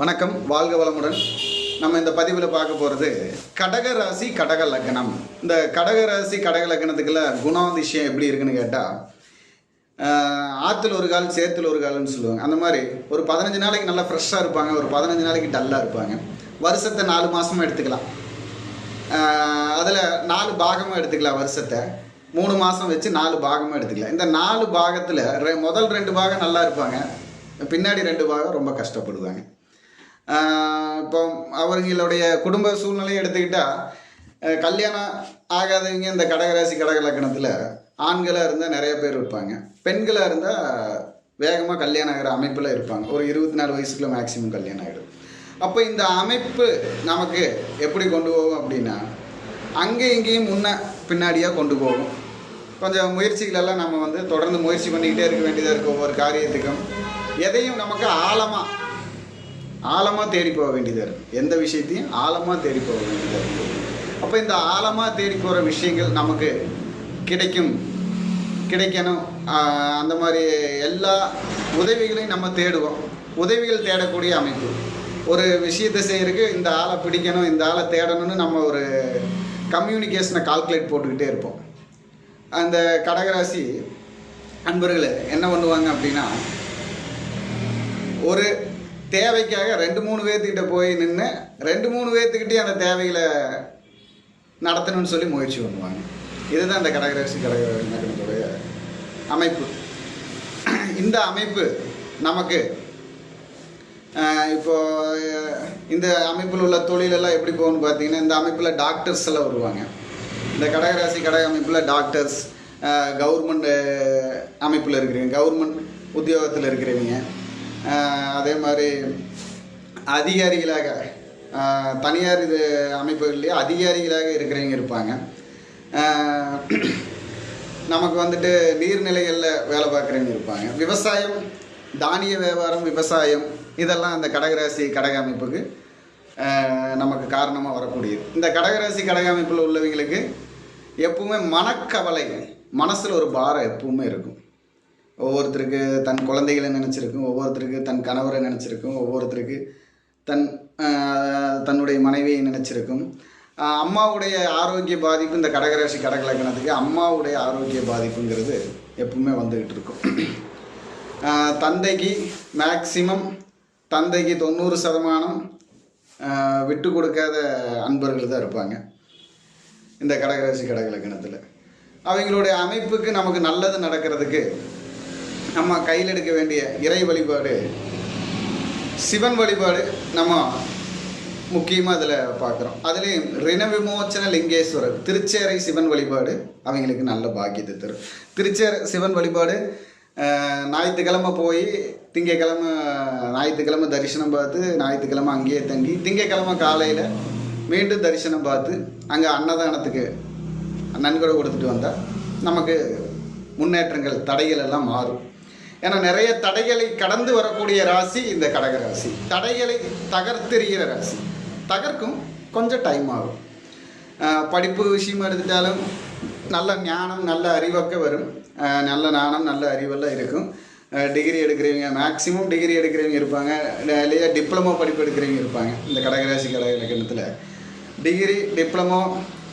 வணக்கம் வாழ்க வளமுடன். நம்ம இந்த பதிவில் பார்க்க போகிறது கடக ராசி கடக லக்னம். இந்த கடக ராசி கடக லக்னத்துக்குள்ள குணாதிசயம் எப்படி இருக்குன்னு கேட்டால் ஆற்றுல ஒரு கால் சேத்துல ஒரு கால்னு சொல்லுவாங்க. அந்த மாதிரி ஒரு பதினஞ்சு நாளைக்கு நல்லா ஃப்ரெஷ்ஷாக இருப்பாங்க ஒரு பதினஞ்சு நாளைக்கு டல்லாக இருப்பாங்க. வருஷத்தை நாலு மாதமாக எடுத்துக்கலாம். அதில் நாலு பாகமாக எடுத்துக்கலாம் வருஷத்தை. மூணு மாதம் வச்சு நாலு பாகமாக எடுத்துக்கலாம். இந்த நாலு பாகத்தில் ரெ முதல் ரெண்டு பாகம் நல்லா இருப்பாங்க. பின்னாடி ரெண்டு பாகம் ரொம்ப கஷ்டப்படுவாங்க. இப்போ அவர்களுடைய குடும்ப சூழ்நிலையை எடுத்துக்கிட்டால் கல்யாணம் ஆகாதவங்க இந்த கடகராசி கடக லக்கணத்தில் ஆண்களாக இருந்தால் நிறைய பேர் இருப்பாங்க. பெண்களாக இருந்தால் வேகமாக கல்யாணம் ஆகிற அமைப்பில் இருப்பாங்க. ஒரு இருபத்தி நாலு வயசுக்குள்ள மேக்ஸிமம் கல்யாணம் ஆகிடும் அப்போ இந்த அமைப்பு நமக்கு எப்படி கொண்டு போகும் அப்படின்னா அங்கேயும் இங்கேயும் முன்ன பின்னாடியாக கொண்டு போகும். கொஞ்சம் முயற்சிகளெல்லாம் நம்ம வந்து தொடர்ந்து முயற்சி பண்ணிக்கிட்டே இருக்க வேண்டியதாக இருக்குது ஒவ்வொரு காரியத்துக்கும். எதையும் நமக்கு ஆழமாக ஆழமாக தேடி போக வேண்டியதாக இருக்குது எந்த விஷயத்தையும் ஆழமாக தேடி போக வேண்டியதாக இருக்குது அப்போ இந்த ஆழமாக தேடி போகிற விஷயங்கள் நமக்கு கிடைக்கும். கிடைக்கணும். அந்த மாதிரி எல்லா உதவிகளையும் நம்ம தேடுவோம். உதவிகள் தேடக்கூடிய அமைப்பு. ஒரு விஷயத்தை செய்கிறதுக்கு இந்த ஆளை பிடிக்கணும் இந்த ஆளை தேடணும்னு நம்ம ஒரு கம்யூனிகேஷனை கால்குலேட் போட்டுக்கிட்டே இருப்போம். அந்த கடகராசி அன்பர்களை என்ன பண்ணுவாங்க அப்படின்னா ஒரு தேவைக்காக ரெண்டு மூணு பேர்த்துக்கிட்ட போய் நின்று ரெண்டு மூணு பேர்த்துக்கிட்டே அந்த தேவைகளை நடத்தணும்னு சொல்லி முயற்சி பண்ணுவாங்க. இதுதான் இந்த கடகராசி கடகரனுடைய அமைப்பு. இந்த அமைப்பு நமக்கு இப்போது இப்போ இந்த அமைப்பில் உள்ள தொழிலெல்லாம் எப்படி போகணும்னு பார்த்தீங்கன்னா இந்த அமைப்பில் டாக்டர்ஸ் எல்லாம் வருவாங்க. இந்த கடகராசி கடக அமைப்பில் டாக்டர்ஸ் கவர்மெண்ட் அமைப்பில் இருக்கிறவங்க கவர்மெண்ட் உத்தியோகத்தில் இருக்கிறவங்க அதே மாதிரி அதிகாரிகளாக தனியார் இது அமைப்புகள்லேயே அதிகாரிகளாக இருக்கிறவங்க இருப்பாங்க. நமக்கு வந்துட்டு நீர்நிலைகளில் வேலை பார்க்குறவங்க இருப்பாங்க. விவசாயம் தானிய வியாபாரம் விவசாயம் இதெல்லாம் அந்த கடகராசி கடக அமைப்புக்கு நமக்கு காரணமாக வரக்கூடியது. இந்த கடகராசி கடக அமைப்பில் உள்ளவங்களுக்கு எப்பவுமே மனக்கவலை மனசில் ஒரு பாரம் எப்பவுமே இருக்கும். ஒவ்வொருத்தருக்கு தன் குழந்தைகளை நினச்சிருக்கும் ஒவ்வொருத்தருக்கு தன் கணவரை நினச்சிருக்கும் ஒவ்வொருத்தருக்கு தன் தன்னுடைய மனைவியை நினச்சிருக்கும். அம்மாவுடைய ஆரோக்கிய பாதிப்பு இந்த கடகராசி கடகலக்கணத்துக்கு அம்மாவுடைய ஆரோக்கிய பாதிப்புங்கிறது எப்பவுமே வந்துக்கிட்டு இருக்கும். தந்தைக்கு மேக்சிமம் தந்தைக்கு தொண்ணூறு சதமானம் விட்டு கொடுக்காத அன்பர்கள் தான் இருப்பாங்க இந்த கடகராசி கடகலக்கணத்தில். அவங்களுடைய அமைப்புக்கு நமக்கு நல்லது நடக்கிறதுக்கு நம்ம கையில் எடுக்க வேண்டிய இறை வழிபாடு சிவன் வழிபாடு நம்ம முக்கியமாக அதில் பார்க்குறோம். அதுலேயும் ரிண விமோச்சன லிங்கேஸ்வரர் திருச்சேரை சிவன் வழிபாடு அவங்களுக்கு நல்ல பாக்கியத்தை தரும். திருச்சேரை சிவன் வழிபாடு ஞாயிற்றுக்கிழமை போய் திங்கக்கிழமை ஞாயிற்றுக்கிழமை தரிசனம் பார்த்து ஞாயிற்றுக்கிழமை அங்கேயே தங்கி திங்கக்கிழமை காலையில் மீண்டும் தரிசனம் பார்த்து அங்கே அன்னதானத்துக்கு நன்கொடை கொடுத்துட்டு வந்தால் நமக்கு முன்னேற்றங்கள் தடைகள் எல்லாம் மாறும். ஏன்னா நிறைய தடைகளை கடந்து வரக்கூடிய ராசி இந்த கடக ராசி. தடைகளை தகர்த்தெறிகிற ராசி. தகர்க்கும் கொஞ்சம் டைம் ஆகும். படிப்பு விஷயமா எடுத்துட்டாலும் நல்ல ஞானம் நல்ல அறிவக்க வரும். நல்ல ஞானம் நல்ல அறிவெல்லாம் இருக்கும். டிகிரி எடுக்கிறவங்க மேக்ஸிமம் டிகிரி எடுக்கிறவங்க இருப்பாங்க. இல்லையா டிப்ளமோ படிப்பு எடுக்கிறவங்க இருப்பாங்க. இந்த கடகராசி கடக இலக்கணத்தில். டிகிரி டிப்ளமோ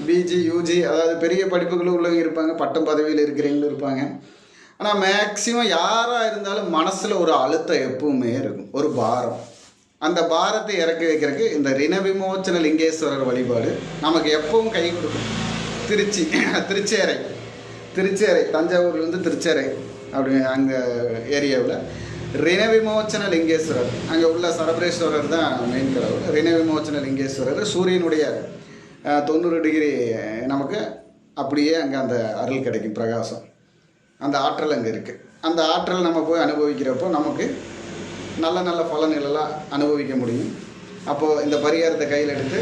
பிஜி யூஜி அதாவது பெரிய படிப்புகளும் உள்ளவங்க இருப்பாங்க. பட்டம் பதவியில் இருக்கிறவங்களும் இருப்பாங்க. ஆனால் மேக்சிமம் யாராக இருந்தாலும் மனசில் ஒரு அழுத்தம் எப்பவுமே இருக்கும். ஒரு பாரம். அந்த பாரத்தை இறக்கி வைக்கிறதுக்கு இந்த ரிண விமோச்சன லிங்கேஸ்வரர் வழிபாடு நமக்கு எப்பவும் கை கொடுக்கும். திருச்சி திருச்சேரை திருச்சேரை தஞ்சாவூர்லேருந்து திருச்சேரை அப்படி அங்கே ஏரியாவில் ரிண விமோச்சன லிங்கேஸ்வரர். அங்கே உள்ள சரபரேஸ்வரர் தான் மெயின் கடவுள். ரிண விமோச்சன லிங்கேஸ்வரர். சூரியனுடைய தொண்ணூறு டிகிரி நமக்கு அப்படியே அங்கே அந்த அருள் கிடைக்கும் பிரகாசம். அந்த ஆற்றல் அங்கே இருக்குது அந்த ஆற்றல் நம்ம போய் அனுபவிக்கிறப்போ நமக்கு நல்ல நல்ல பலன்களெல்லாம் அனுபவிக்க முடியும். அப்போது இந்த பரிகாரத்தை கையில் எடுத்து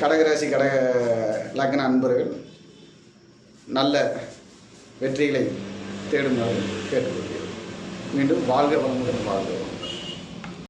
கடகராசி கடக லக்ன அன்பர்கள் நல்ல வெற்றிகளை தேடுமாறு கேட்டுக்கொள்கிறேன். மீண்டும் வாழ்க வளமுடன் வாழ்க